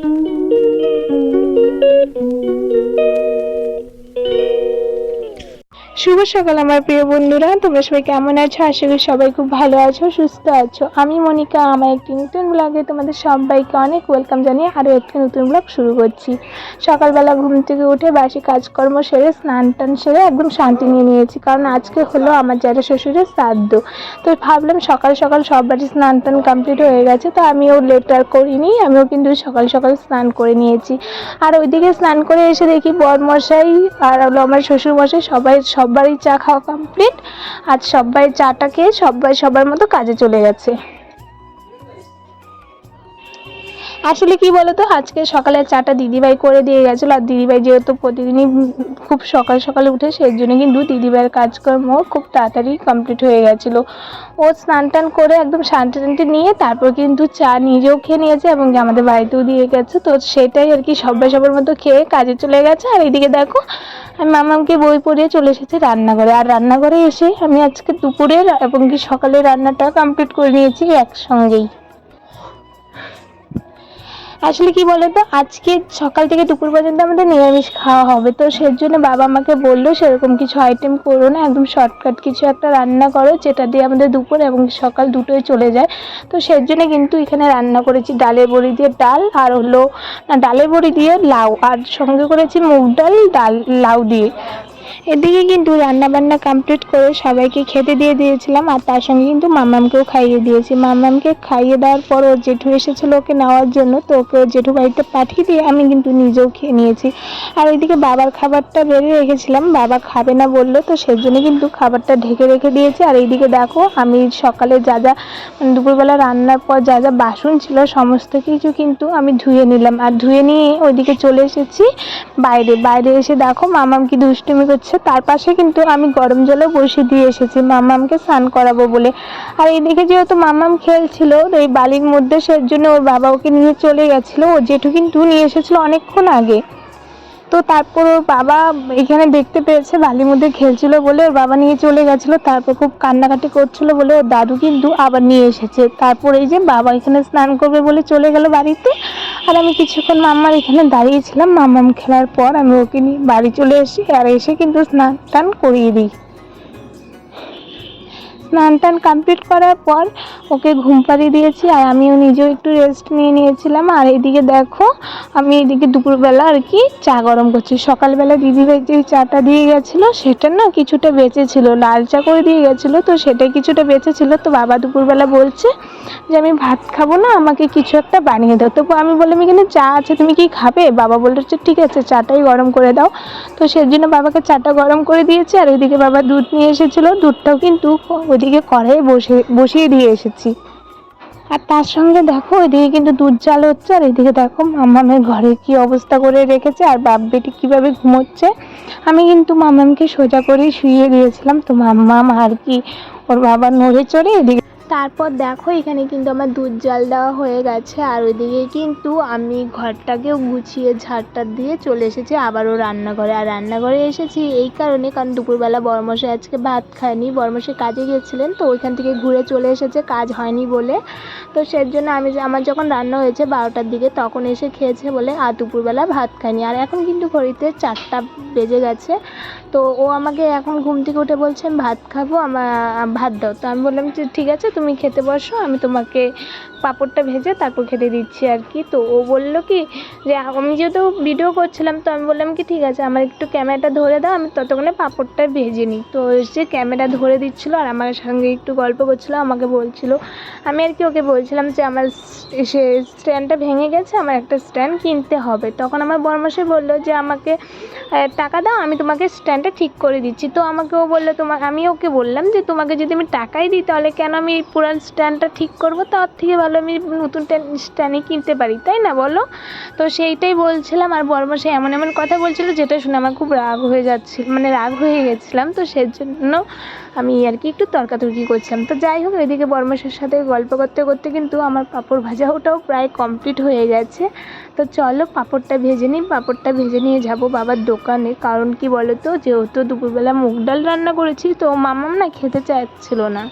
Thank you. শুভ সকাল আমার প্রিয় বন্ধুরা। তোমরা সবাই কেমন আছো? আশা করি সবাই খুব ভালো আছো, সুস্থ আছো। আমি মনিকা, আমার একটি নতুন ব্লগে তোমাদের সবাইকে অনেক ওয়েলকাম জানিয়ে আরও একটি নতুন ব্লগ শুরু করছি। সকালবেলা ঘুম থেকে উঠে বাসি কাজকর্ম সেরে, স্নান টান সেরে একদম শান্তি নিয়ে নিয়েছি। কারণ আজকে হলো আমার জ্যাঠা শ্বশুরের শ্রাদ্ধ। তো ভাবলাম সকাল সকাল সবারই স্নান টান কমপ্লিট হয়ে গেছে, তো আমিও লেট আর করিনি, আমিও কিন্তু সকাল সকাল স্নান করে নিয়েছি। আর ওইদিকে স্নান করে এসে দেখি বরমশাই আর হলো আমার শ্বশুরমশাই সবাই সবারই চা খাওয়া কমপ্লিট আজ সবাই চাটা খেয়ে সব্বাই সবার মতো কাজে চলে গেছে। আসলে কি বলতো? আজকে সকালে চাটা দিদিভাই করে দিয়ে গেছিল, আর দিদিভাই যেহেতু প্রতিদিনই খুব সকাল সকালে উঠে, সেই জন্য কিন্তু দিদিভাইয়ের কাজকর্ম খুব তাড়াতাড়ি কমপ্লিট হয়ে গেছিল। ও স্নান টান করে একদম শান্তি টান্তি নিয়ে তারপর কিন্তু চা নিজেও খেয়ে নিয়েছে এবং আমাদের বাড়িতেও দিয়ে গেছে। তো সেটাই আর কি সবাই সবার মতো খেয়ে কাজে চলে গেছে। আর এইদিকে দেখো, আমি মামাকে বই পড়িয়ে চলে এসেছি রান্নাঘরে। আর রান্নাঘরে এসে আমি আজকে দুপুরের এবং কি সকালের রান্নাটা কমপ্লিট করে নিয়েছি একসঙ্গেই। আসলে কি বলতো? আজকে সকাল থেকে দুপুর পর্যন্ত আমাদের নিরামিষ খাওয়া হবে। তো সেই জন্য বাবা আমাকে বলল, সেরকম কিছু আইটেম করো না, একদম শর্টকাট কিছু একটা রান্না করো, যেটা দিয়ে আমাদের দুপুর এবং সকাল দুটোই চলে যায়। তো সেই জন্য কিন্তু এখানে রান্না করেছি ডালের বড়ি দিয়ে ডাল, আর হলো ডালের বড়ি দিয়ে লাউ, আর সঙ্গে করেছি মুগ ডাল ডাল, লাউ দিয়ে। এদিকে কিন্তু রান্না বান্না কমপ্লিট করে সবাইকে খেতে দিয়ে দিয়েছিলাম, আর তার সঙ্গে কিন্তু মামামকেও খাইয়ে দিয়েছি। মামামকে খাইয়ে দেওয়ার পর ওর জেঠু এসেছিল ওকে নেওয়ার জন্য, তো ওকে ওর জেঠু বাড়িতে পাঠিয়ে দিয়ে আমি কিন্তু নিজেও খেয়ে নিয়েছি। আর ওইদিকে বাবার খাবারটা বেড়ে রেখেছিলাম, বাবা খাবে না বলল, তো সেই জন্য কিন্তু খাবারটা ঢেকে রেখে দিয়েছি। আর এইদিকে দেখো, আমি সকালে যা যা মানে দুপুরবেলা রান্নার পর যা যা বাসন ছিল, সমস্ত কিছু কিন্তু আমি ধুয়ে নিলাম। আর ধুয়ে নিয়ে ওইদিকে চলে এসেছি বাইরে। বাইরে এসে দেখো মামাম কি দুষ্টুমি করছে। তার পাশে কিন্তু আমি গরম জলে বসিয়ে দিয়ে এসেছি। মামামকে স্নান করাবো বলে। আর এইদিকে যেহেতু মামাম খেলছিল এই বালির মধ্যে সেই জন্য ওর বাবা ওকে নিয়ে চলে গেছিল। ও জেঠু কিন্তু নিয়ে এসেছিল অনেকক্ষণ আগে। তো তারপর ওর বাবা এখানে দেখতে পেয়েছে, বালির মধ্যে খেলছিল বলে ওর বাবা নিয়ে চলে গেছিল। তারপর খুব কান্নাকাটি করছিল বলে ওর দাদু কিন্তু আবার নিয়ে এসেছে। তারপর এই যে বাবা এখানে স্নান করবে বলে চলে গেল বাড়িতে। আর আমি কিছুক্ষণ মাম্মার এখানে দাঁড়িয়েছিলাম। মাম্মাম খেলার পর আমি ওকে নিয়ে বাড়ি চলে এসি আর এসে কিন্তু স্নান টান করিয়ে দিই। স্নান টান কমপ্লিট করার পর ওকে ঘুম পাড়িয়ে দিয়েছি আর আমিও নিজেও একটু রেস্ট নিয়ে নিয়েছিলাম। আর এইদিকে দেখো, আমি এদিকে দুপুরবেলা আর কি চা গরম করছি। সকালবেলা দিদিভাই যে চাটা দিয়ে গেছিল, সেটা না কিছুটা বেঁচে ছিল লাল চা করে দিয়ে গেছিল, তো সেটা কিছুটা বেঁচে ছিল তো বাবা দুপুরবেলা বলছে যে, আমি ভাত খাব না, আমাকে কিছু একটা বানিয়ে দাও। তো আমি বললাম, এখানে চা আছে, তুমি কি খাবে? বাবা বলল যে, ঠিক আছে, চাটাই গরম করে দাও। তো সেই জন্য বাবাকে চাটা গরম করে দিয়েছি। আর ওইদিকে বাবা দুধ নিয়ে এসেছিল। দুধটাও কিন্তু ওইদিকে কড়াইয়ে বসে, বসিয়ে দিয়ে এসেছি। আর তার সঙ্গে দেখো ওইদিকে কিন্তু দুধ জাল হচ্ছে, আর এদিকে দেখো মামামের ঘরে কি অবস্থা করে রেখেছে, আর বাপ বেটি কীভাবে ঘুমোচ্ছে। আমি কিন্তু মামামকে সোজা করে শুয়ে দিয়েছিলাম। তো মাম্মাম আর কি, ওর বাবা নড়ে চড়ে এদিকে তারপর দেখো, এখানে কিন্তু আমার দুধ জাল দেওয়া হয়ে গেছে। আর ওইদিকে কিন্তু আমি ঘরটাকেও গুছিয়ে ঝাড়টা দিয়ে চলে এসেছি আবারও রান্নাঘরে। আর রান্নাঘরে এসেছি এই কারণে, কারণ দুপুরবেলা বরমশাই আজকে ভাত খায়নি। বরমশাই কাজে গিয়েছিলেন তো ওইখান থেকে ঘুরে চলে এসেছে, কাজ হয়নি বলে। তো সেই জন্য আমি আমার যখন রান্না হয়েছে বারোটার দিকে, তখন এসে খেয়েছে বলে আর দুপুরবেলা ভাত খায়নি। আর এখন কিন্তু ঘড়িতে চারটা বেজে গেছে, তো ও আমাকে এখন ঘুম থেকে উঠে বলছে, আমি ভাত খাব আমার ভাত দাও। তো আমি বললাম যে, ঠিক আছে, তুমি খেতে বসো আমি তোমাকে পাঁপড়টা ভেজে তারপর খেতে দিচ্ছি আর কি। তো ও বলল কি যে, আমি যেহেতু ভিডিও করছিলাম, তো আমি বললাম কি, ঠিক আছে, আমার একটু ক্যামেরাটা ধরে দাও, আমি ততক্ষণে পাঁপড়টা ভেজে নিই। তো সে ক্যামেরা ধরে দিচ্ছিল আর আমার সঙ্গে একটু গল্প করছিল, আমাকে বলছিল। আমি আর কি ওকে বলছিলাম যে, আমার সে স্ট্যান্ডটা ভেঙে গেছে, আমার একটা স্ট্যান্ড কিনতে হবে। তখন আমার বরমাসে বলল যে, আমাকে টাকা দাও, আমি তোমাকে স্ট্যান্ডটা ঠিক করে দিচ্ছি। তো আমাকে ও বলল তোমার আমি ওকে বললাম যে, তোমাকে যদি আমি টাকাই দিই, তাহলে কেন আমি পুরান স্ট্যান্ডটা ঠিক করব? তার থেকে আমি নতুন স্ট্যান্ডই কিনতে পারি, তাই না বলো? তো সেইটাই বলছিলাম, আর বরমাসে এমন এমন কথা বলছিল যেটা শুনে আমার খুব রাগ হয়ে যাচ্ছিল মানে রাগ হয়ে গেছিলাম, তো সেই জন্য আমি আর কি একটু তর্কাতর্কি করছিলাম। তো যাই হোক, এদিকে বর্মাসের সাথে গল্প করতে করতে কিন্তু আমার পাঁপড় ভাজা ওটাও প্রায় কমপ্লিট হয়ে গেছে। তো চলো, পাঁপড়টা ভেজে নিই, পাঁপড়টা ভেজে নিয়ে যাব বাবার দোকানে, কারণ কি বলো তো যেহেতু দুপুরবেলা মুগ ডাল রান্না করেছি, তো মামাম না খেতে চাচ্ছিল না।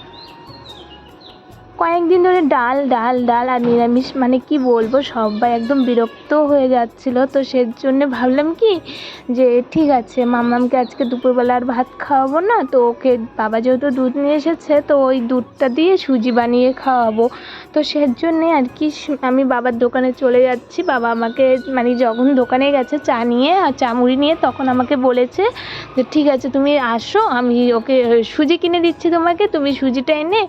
কয়েকদিন ধরে ডাল ডাল ডাল আর নিরামিষ মানে কি বলব, সবাই একদম বিরক্ত হয়ে যাচ্ছিল। তো সেই জন্য ভাবলাম কি যে ঠিক আছে, মামামকে আজকে দুপুরবেলা আর ভাত খাওয়াবো না, তো ওকে, বাবা যেহেতু দুধ নিয়ে এসেছে, তো ওই দুধটা দিয়ে সুজি বানিয়ে খাওয়াবো। তো সেই জন্যে আর কি আমি বাবার দোকানে চলে যাচ্ছি। বাবা আমাকে মানে যখন দোকানে গেছে চা নিয়ে, আর চা মুড়ি নিয়ে, তখন আমাকে বলেছে যে, ঠিক আছে, তুমি আসো, আমি ওকে, সুজি কিনে দিচ্ছি তোমাকে, তুমি সুজিটা এনে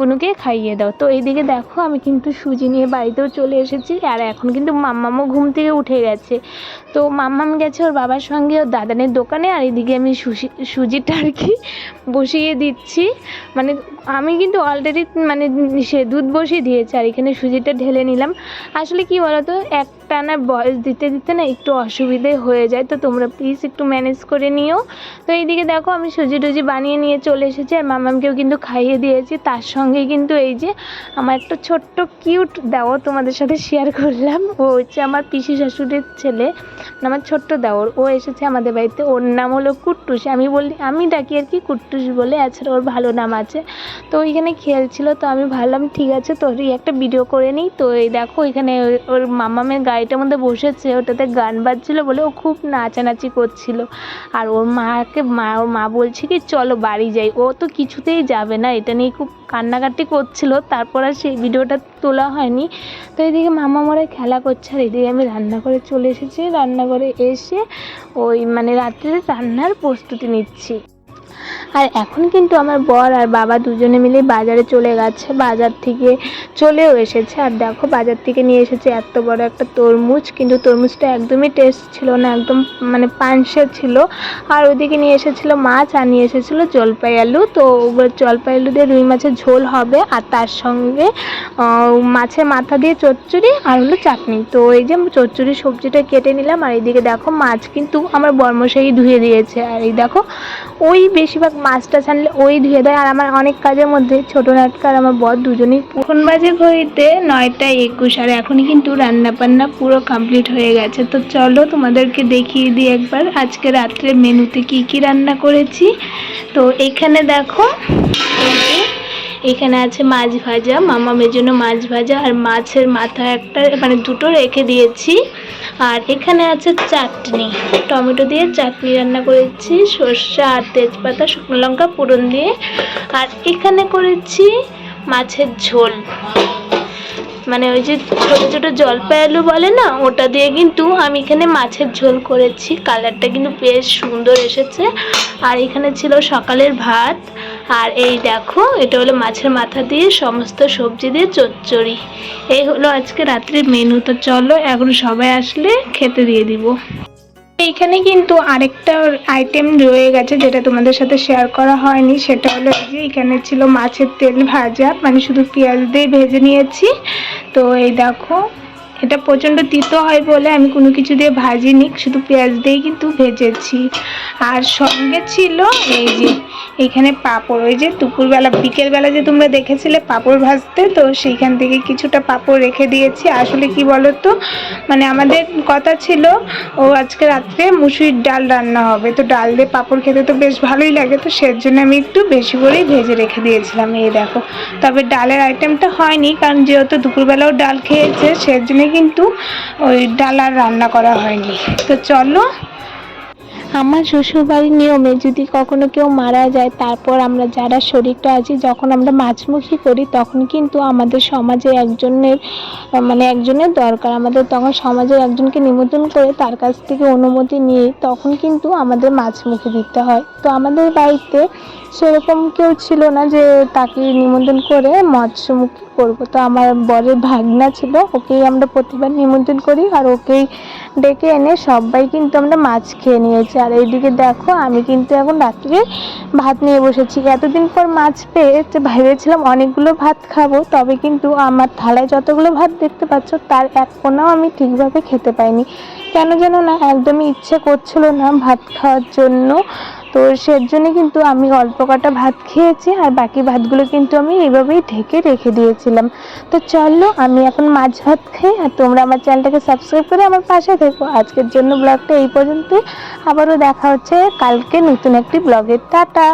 পুনুকে খাইয়ে দাও। তো এইদিকে দেখো, আমি কিন্তু সুজি নিয়ে বাড়িতেও চলে এসেছি, আর এখন কিন্তু মাম্মামও ঘুম থেকে উঠে গেছে। তো মাম্মাম গেছে ওর বাবার সঙ্গে, ওর দাদানের দোকানে, আর এদিকে আমি সুজি সুজিটা আর কি বসিয়ে দিচ্ছি। মানে আমি কিন্তু অলরেডি মানে সে দুধ বসিয়ে দিয়েছি, আর এখানে সুজিটা ঢেলে নিলাম। আসলে কি বলতো, একটানা বয়স দিতে দিতে না একটু অসুবিধে হয়ে যায়। তো তোমরা প্লিজ একটু ম্যানেজ করে নিও। তো এইদিকে দেখো, আমি সুজি টুজি বানিয়ে নিয়ে চলে এসেছি, আর মামামকেও কিন্তু খাইয়ে দিয়েছি, তার সঙ্গে কিন্তু এই যে আমার একটা ছোট্ট কিউট দেওর তোমাদের সাথে শেয়ার করলাম। ও হচ্ছে আমার পিসি শাশুড়ির ছেলে, আমার ছোট্ট দেওর। ও এসেছে আমাদের বাড়িতে। ওর নাম হলো কুট্টুস। আমি বলি, আমি ডাকি আর কি কুট্টুস বলে। এছাড়া ওর ভালো নাম আছে। তো ওইখানে খেলছিল তো আমি ভাবলাম, ঠিক আছে, তোরই একটা ভিডিও করে নিই। তো এই দেখো এখানে ওই- ওর মামামের গাড়িটার মধ্যে বসেছে। ওটাতে গান বাজছিলো বলে ও খুব নাচানাচি করছিল। আর ওর মাকে, মা, ওর মা বলছে কি, চলো বাড়ি যাই। ও তো কিছুতেই যাবে না। এটা নিয়ে খুব কান্নাকাটি করছিল, তারপর আর সেই ভিডিওটা তোলা হয়নি। তো এদিকে মামা মরে খেলা করছে আর এদিকে আমি রান্নাঘরে চলে এসেছি। রান্নাঘরে এসে ওই মানে রাত্রে রান্নার প্রস্তুতি নিচ্ছি। আর এখন কিন্তু আমার বর আর বাবা দুজনে মিলে বাজারে চলে গেছে। বাজার থেকে চলেও এসেছে। আর দেখো বাজার থেকে নিয়ে এসেছে এত বড় একটা তরমুজ। কিন্তু তরমুজটা একদমই টেস্ট ছিল না, একদম মানে পানসে ছিল। আর ওদিকে নিয়ে এসেছিল মাছ আর নিয়ে এসেছিল জলপাই আলু। তো জলপাই আলু দিয়ে রুই মাছের ঝোল হবে। আর তার সঙ্গে মাছের মাথা দিয়ে চচ্চড়ি আর হলো চাটনি। তো এই যে চচ্চড়ি সবজিটা কেটে নিলাম। আর এইদিকে দেখো মাছ কিন্তু আমার বর্মশাই ধুয়ে দিয়েছে। আর এই দেখো, ওই বেশিরভাগ মাছটা ছানলে ওই ধুয়ে দেয়। আর আমার অনেক কাজের মধ্যে ছোটো নাটকার আমার বর দুজনেই এখন বাজে ঘড়িতে নয়টা একুশ, আর এখনই কিন্তু রান্না বান্না পুরো কমপ্লিট হয়ে গেছে। তো চলো তোমাদেরকে দেখিয়ে দিই একবার আজকে রাত্রে মেনুতে কি কি রান্না করেছি। তো এখানে দেখো এখানে আছে মাছ ভাজা মামা মামামের জন্য মাছ ভাজা আর মাছের মাথা একটা মানে দুটো রেখে দিয়েছি। আর এখানে আছে চাটনি, টমেটো দিয়ে চাটনি রান্না করেছি, সর্ষে আর তেজপাতা, শুকনো লঙ্কা ফোড়ন দিয়ে। আর এখানে করেছি মাছের ঝোল। মানে ওই যে ছোটো ছোটো জলপাই আলু বলে না, ওটা দিয়ে কিন্তু আমি এখানে মাছের ঝোল করেছি। কালারটা কিন্তু বেশ সুন্দর এসেছে। আর এখানে ছিল সকালের ভাত আর এই দেখো, এটা হলো মাছের মাথা দিয়ে সমস্ত সবজি দিয়ে চচ্চড়ি। এই হলো আজকে রাত্রির মেনু তো চলো এখন সবাই আসলে খেতে দিয়ে দিব। এইখানে কিন্তু আরেকটা আইটেম রয়ে গেছে যেটা তোমাদের সাথে শেয়ার করা হয়নি, সেটা হলো এই যে এখানে ছিল মাছের তেল ভাজা। মানে শুধু পেঁয়াজ দিয়ে ভেজে নিয়েছি। তো এই দেখো, এটা প্রচণ্ড তিতো হয় বলে আমি কোনো কিছু দিয়ে ভাজিনি, শুধু পেঁয়াজ দিয়েই কিন্তু ভেজেছি। আর সঙ্গে ছিল এই যে এখানে পাঁপড়, ওই যে দুপুরবেলা, বিকেলবেলা যে তোমরা দেখেছিলে পাঁপড় ভাজতে, তো সেইখান থেকে কিছুটা পাঁপড় রেখে দিয়েছি। আসলে কি বলো তো মানে আমাদের কথা ছিল, ও আজকে রাত্রে মুসুরির ডাল রান্না হবে। তো ডাল দিয়ে পাঁপড় খেতে তো বেশ ভালোই লাগে, তো সের জন্য আমি একটু বেশি করেই ভেজে রেখে দিয়েছিলাম, এই দেখো। তবে ডালের আইটেমটা হয়নি, কারণ যেহেতু দুপুরবেলাও ডাল খেয়েছে সের জন্য কিন্তু ওই ডাল আর রান্না করা হয়নি। তো চলো আমার শ্বশুরবাড়ির নিয়মে যদি কখনো কেউ মারা যায়, তারপর আমরা যারা শরীরটা আছি, যখন আমরা মাছমুখী করি, তখন কিন্তু আমাদের সমাজে একজনের মানে একজনের দরকার। আমাদের তখন সমাজের একজনকে নিমন্ত্রণ করে তার কাছ থেকে অনুমতি নিয়ে তখন কিন্তু আমাদের মাছমুখী দিতে হয়। তো আমাদের বাড়িতে সেরকম কেউ ছিল না যে তাকে নিমন্ত্রণ করে মৎস্যমুখী করব। তো আমার বরের ভাগনা ছিল, ওকেই আমরা প্রতিবার নিমন্ত্রণ করি আর ওকেই ডেকে এনে সবাই কিন্তু আমরা মাছ খেয়ে নিয়েছি। আর এইদিকে দেখো, আমি কিন্তু এখন রাত্রে ভাত নিয়ে বসেছি। এতদিন পর মাছ পেয়ে ভেবেছিলাম অনেকগুলো ভাত খাব, তবে কিন্তু আমার থালায় যতগুলো ভাত দেখতে পাচ্ছ, তার এক কোনাও আমি ঠিকভাবে খেতে পাইনি। কেন যেন না, একদমই ইচ্ছে করছিল না ভাত খাওয়ার জন্য। তো জন্য কিন্তু আমি অল্প কটা ভাত খেয়েছি আর বাকি ভাতগুলো কিন্তু আমি এইভাবেই ঢেকে রেখে দিয়েছিলাম। তো চলো আমি এখন মাছ ভাত খাই আর তোমরা আমার চ্যানেলটাকে সাবস্ক্রাইব করে আমার পাশে থেকো। আজকের জন্য ব্লগটা এই পর্যন্তই। আবারও দেখা হচ্ছে কালকে নতুন একটি ব্লগের টাটা!